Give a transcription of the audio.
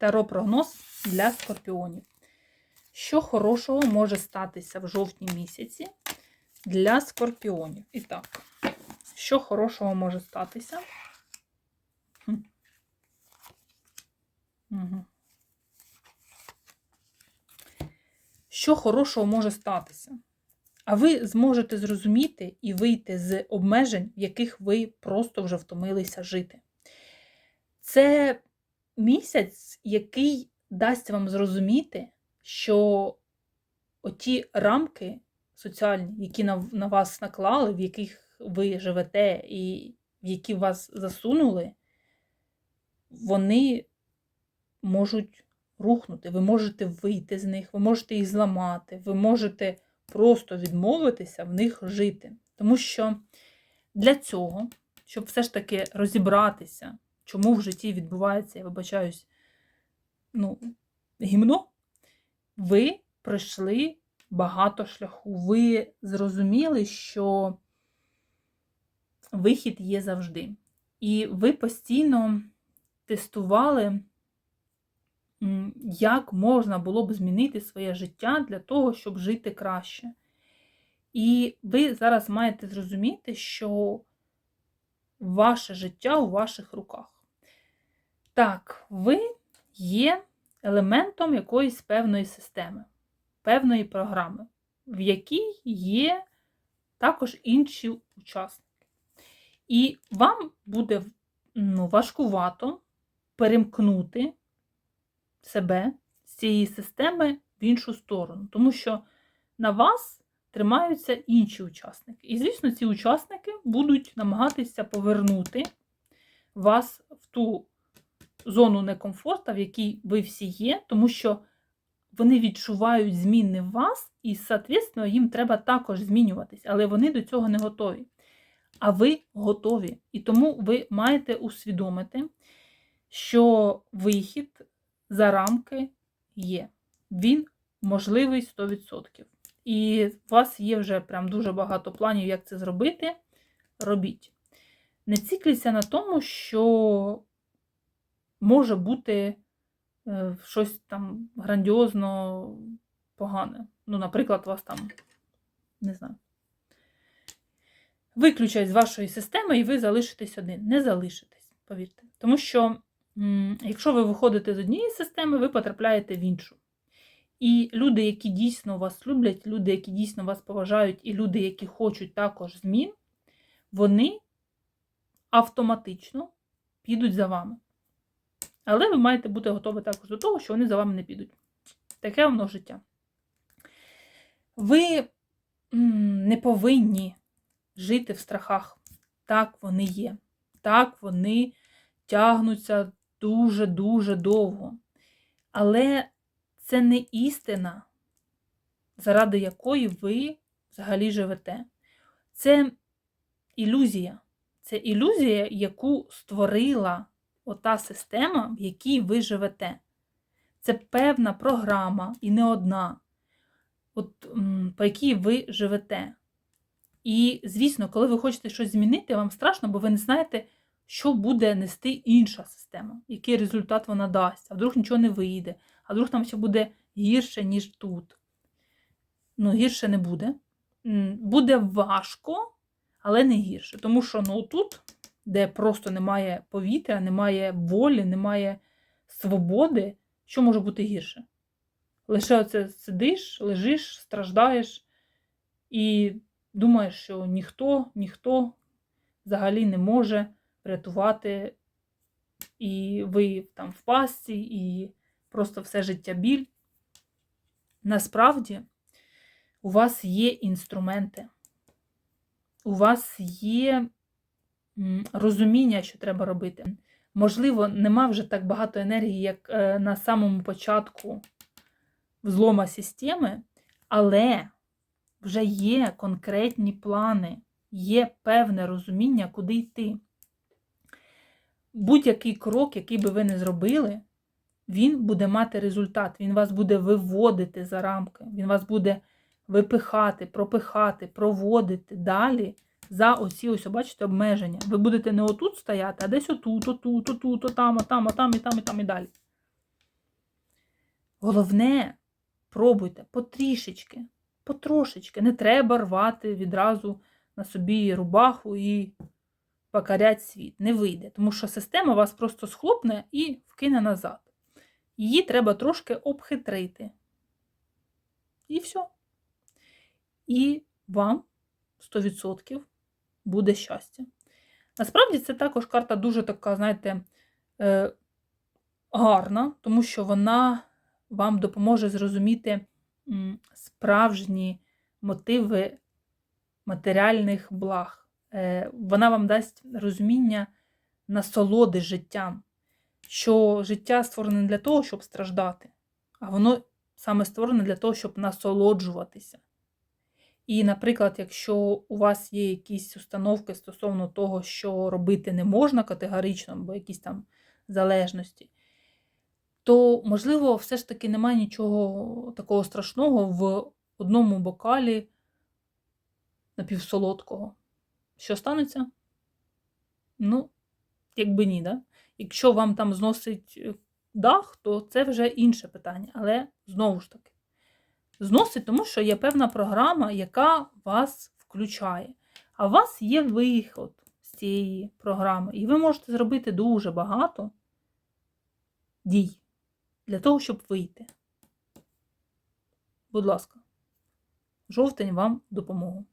Таро-прогноз для скорпіонів. Що хорошого може статися в жовтні місяці для скорпіонів? І так, що хорошого може статися? Що хорошого може статися? А ви зможете зрозуміти і вийти з обмежень, в яких ви просто вже втомилися жити. Це місяць, який дасть вам зрозуміти, що оті рамки соціальні, які на, на вас наклали, в яких ви живете, і в які вас засунули, вони можуть рухнути. Ви можете вийти з них, ви можете їх зламати, ви можете просто відмовитися в них жити. Тому що для цього, щоб все ж таки розібратися, чому в житті відбувається, я вибачаюсь, ну, гімно, ви пройшли багато шляху. Ви зрозуміли, що вихід є завжди. І ви постійно тестували, як можна було б змінити своє життя для того, щоб жити краще. І ви зараз маєте зрозуміти, що ваше життя у ваших руках. Так, ви є елементом якоїсь певної системи, певної програми, в якій є також інші учасники. І вам буде ну, важкувато перемкнути себе з цієї системи в іншу сторону, тому що на вас тримаються інші учасники. І, звісно, ці учасники будуть намагатися повернути вас в ту зону некомфорту, в якій ви всі є, тому що вони відчувають зміни в вас, і, соответственно, їм треба також змінюватись, але вони до цього не готові. А ви готові. І тому ви маєте усвідомити, що вихід за рамки є. Він можливий 100%. І у вас є вже прям дуже багато планів, як це зробити. Робіть. Не цикліться на тому, що може бути е, щось там грандіозно погане. Ну, наприклад, вас там, не знаю, виключать з вашої системи, і ви залишитесь один. Не залишитесь, повірте. Тому що, якщо ви виходите з однієї системи, ви потрапляєте в іншу. І люди, які дійсно вас люблять, люди, які дійсно вас поважають, і люди, які хочуть також змін, вони автоматично підуть за вами. Але ви маєте бути готові також до того, що вони за вами не підуть. Таке воно життя. Ви не повинні жити в страхах. Так вони є. Так вони тягнуться дуже-дуже довго. Але це не істина, заради якої ви взагалі живете. Це ілюзія. Це ілюзія, яку створила ота система, в якій ви живете. Це певна програма і не одна, от, по якій ви живете. І, звісно, коли ви хочете щось змінити, вам страшно, бо ви не знаєте, що буде нести інша система, який результат вона дасть, а вдруг нічого не вийде, а вдруг там все буде гірше, ніж тут. Ну, гірше не буде. Буде важко, але не гірше. Тому що ну, тут, де просто немає повітря, немає волі, немає свободи, що може бути гірше? Лише оце сидиш, лежиш, страждаєш і думаєш, що ніхто, ніхто взагалі не може врятувати, і ви там в пастці, і просто все життя біль. Насправді, у вас є інструменти, у вас є розуміння, що треба робити. Можливо, нема вже так багато енергії, як е, на самому початку взлома системи, але вже є конкретні плани, є певне розуміння, куди йти. Будь-який крок, який би ви не зробили, він буде мати результат, він вас буде виводити за рамки, він вас буде випихати, пропихати, проводити далі за оці ось, бачите, обмеження. Ви будете не отут стояти, а десь отут, отут, отут, отам, отам, отам, і там, і там, і далі. Головне, пробуйте потрішечки, потрошечки. Не треба рвати відразу на собі рубаху і покорять світ. Не вийде, тому що система вас просто схлопне і вкине назад. Її треба трошки обхитрити. І все. І вам 100% буде щастя. Насправді, це також карта дуже така, знаєте, е, гарна, тому що вона вам допоможе зрозуміти справжні мотиви матеріальних благ. Е, Вона вам дасть розуміння насолоди життям, що життя створене для того, щоб страждати, а воно саме створене для того, щоб насолоджуватися. І, наприклад, якщо у вас є якісь установки стосовно того, що робити не можна категорично, або якісь там залежності, то, можливо, все ж таки немає нічого такого страшного в одному бокалі напівсолодкого. Що станеться? Ну, якби ні, да? Якщо вам там зносить дах, то це вже інше питання. Але знову ж таки, зносить, тому що є певна програма, яка вас включає. А у вас є виход з цієї програми. І ви можете зробити дуже багато дій для того, щоб вийти. Будь ласка, жовтень вам допомогу.